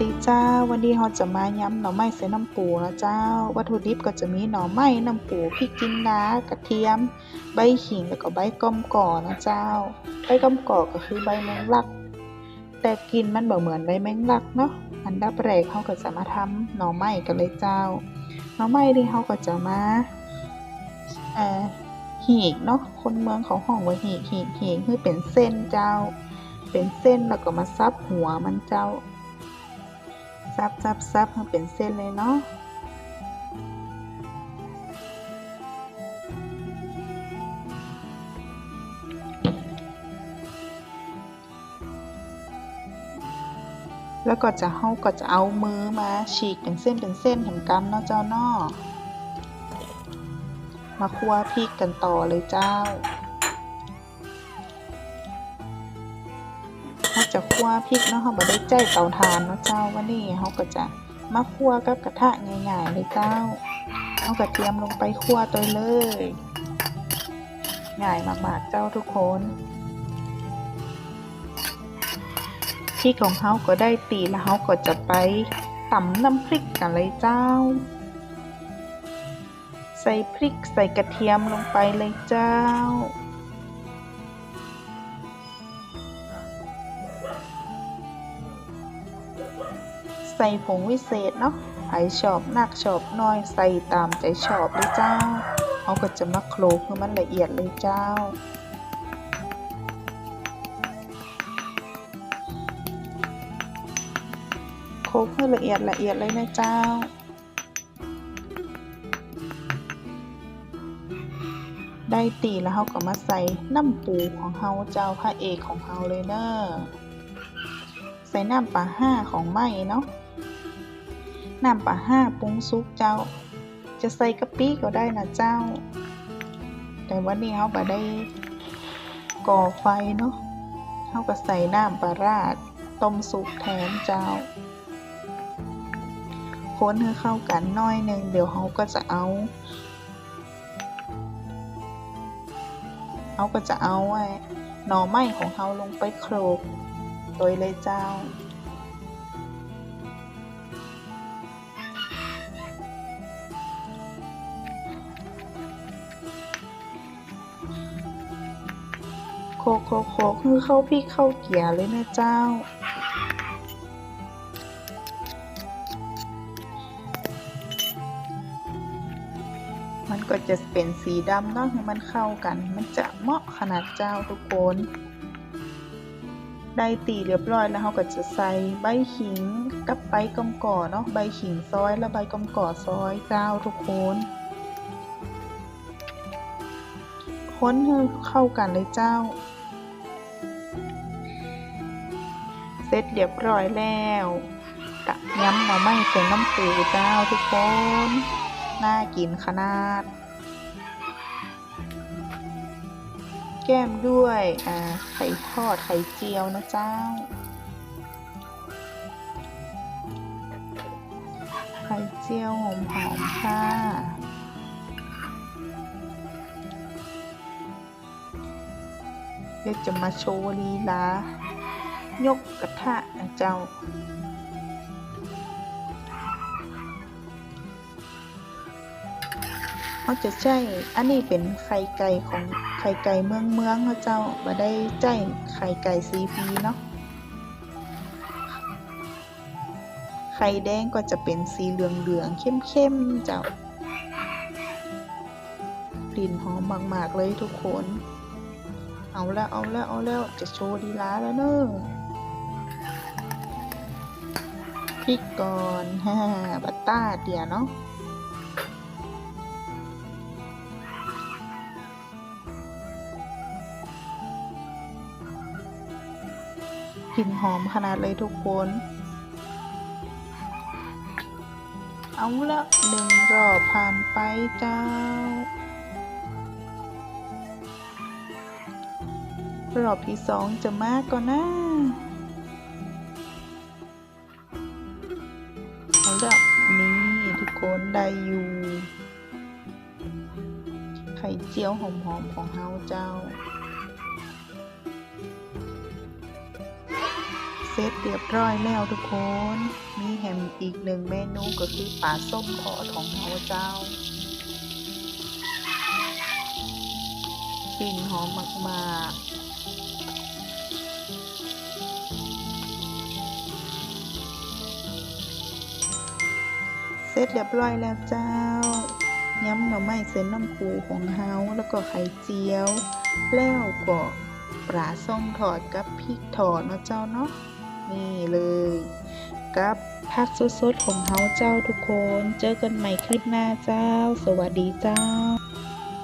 ดีเจ้า วันนี้เราจะมายำหน่อไม้ใส่น้ำปูนะเจ้า วัตถุดิบก็จะมีหน่อไม้น้ำปูพริกจินดากระเทียม ใบขิงแล้วก็ใบก้อมก่อนะเจ้า ใบก้อมก่อก็คือใบแมงลัก แต่กินมันบ่เหมือนใบแมงลักเนาะอันดับแรกเราก็จะมาทำหน่อไม้กันเลยเจ้า หน่อไม้ที่เราก็จะมาเอ่อหีกเนาะคนเมืองเขาห้องว่าหีกหีกหีกคือเป็นเส้นเจ้า เป็นเส้นแล้วก็มาซับหัวมันเจ้า ซับซับซับให้เป็นเส้นเลยเนาะแล้วก็จะเฮาก็จะเอามือมาฉีกเป็นเส้นเป็นเส้นเห็นกันเนาะเจ้าเนาะมาคั่วพริกกันต่อเลยเจ้า จะคั่วพริกเนาะเราบ่ได้ใจเตาถ่านเนาะเจ้าวันนี้เราก็จะมาคั่วกับกระทะง่ายๆเลยเจ้าเอากระเทียมลงไปคั่วตัวเลยง่ายมากๆเจ้าทุกคนพริกของเขาก็ได้ตีแล้วเขาก็จะไปตำน้ำพริกกันเลยเจ้า ใส่พริกใส่กระเทียมลงไปเลยเจ้า ใส่ผงวิเศษเนาะใครชอบนักชอบน้อยใส่ตามใจชอบเลยเจ้าเขาก็จะมาโคลกให้มันละเอียดเลยเจ้าโคลกให้ละเอียดละเอียดเลยนะเจ้า ได้ตีแล้วเขาก็มาใส่น้ำปูของเขาเจ้าพระเอกของเขาเลยเนอะใส่น้ำปลาห้าของไหมเนาะ น้ำปลาห้าปรุงซุปเจ้า จะใส่กะปิก็ได้นะเจ้า แต่วันนี้เขาก็ได้ก่อไฟเนาะเขาก็ใส่น้ำปลาราดต้มซุปแทนเจ้าคนให้เข้ากันน้อยหนึ่งเดี๋ยวเขาก็จะเอาเขาก็จะเอาไอ้หน่อไม้ของเขาลงไปโขลกโดยเลยเจ้า โคโคโคคือเข้าพริกเข้าเกียร์เลยนะเจ้า มันก็จะเป็นสีดำเนาะให้มันเข้ากัน มันจะเหมาะขนาดเจ้าทุกคนได้ตีเรียบร้อยแล้วเราก็จะใส่ใบขิงกับใบกำก่อเนาะใบขิงซอยและใบกำก่อซอยเจ้าทุกคน ค้นให้เข้ากันเลยเจ้า เสร็จเรียบร้อยแล้วกะย้ำหน่อไม้ใส่น้ำปูเจ้าทุกคน น่ากินขนาด แก้มด้วยอ่าไข่ทอดไข่เจียวนะเจ้าไข่เจียวหอมๆค่ะ เดี๋ยวจะมาโชว์ลีลายกกระทะนะเจ้า เขาจะใช้อันนี้เป็นไข่ไก่ของไข่ไก่เมืองเมืองเขาเจ้ามาได้ใจไข่ไก่ซีพีเนาะ ไข่แดงก็จะเป็นสีเหลืองเหลืองเข้มเข้มเจ้ากลิ่นหอมมาก ๆ เลยทุกคน เอาแล้วเอาแล้วเอาแล้วจะโชว์ดีลาแล้วเนอะพริกก่อนฮ่าบัตต้าเดียเนาะกลิ่นหอมขนาดเลยทุกคน เอาละหนึ่งรอบผ่านไปเจ้า รอบที่สองจะมากก็นะเอาละนี่ทุกคนได้อยู่ ไข่เจียวหอมๆของเฮาเจ้าเสร็จเรียบร้อยแล้วทุกคน มีแฮมอีกหนึ่งเมนูก็คือปลาส้มทอดของเราเจ้ากลิ่นหอมมากๆ เสร็จเรียบร้อยแล้วเจ้าย้ำหน่อไม้เส้นน้ำปูของเฮาแล้วก็ไข่เจียว แล้วก็ปลาส้มทอดกับพริกทอดเนาะเจ้าเนาะนี่เลย กับผักสดๆของเฮาเจ้าทุกคน เจอกันใหม่คลิปหน้าเจ้า สวัสดีเจ้า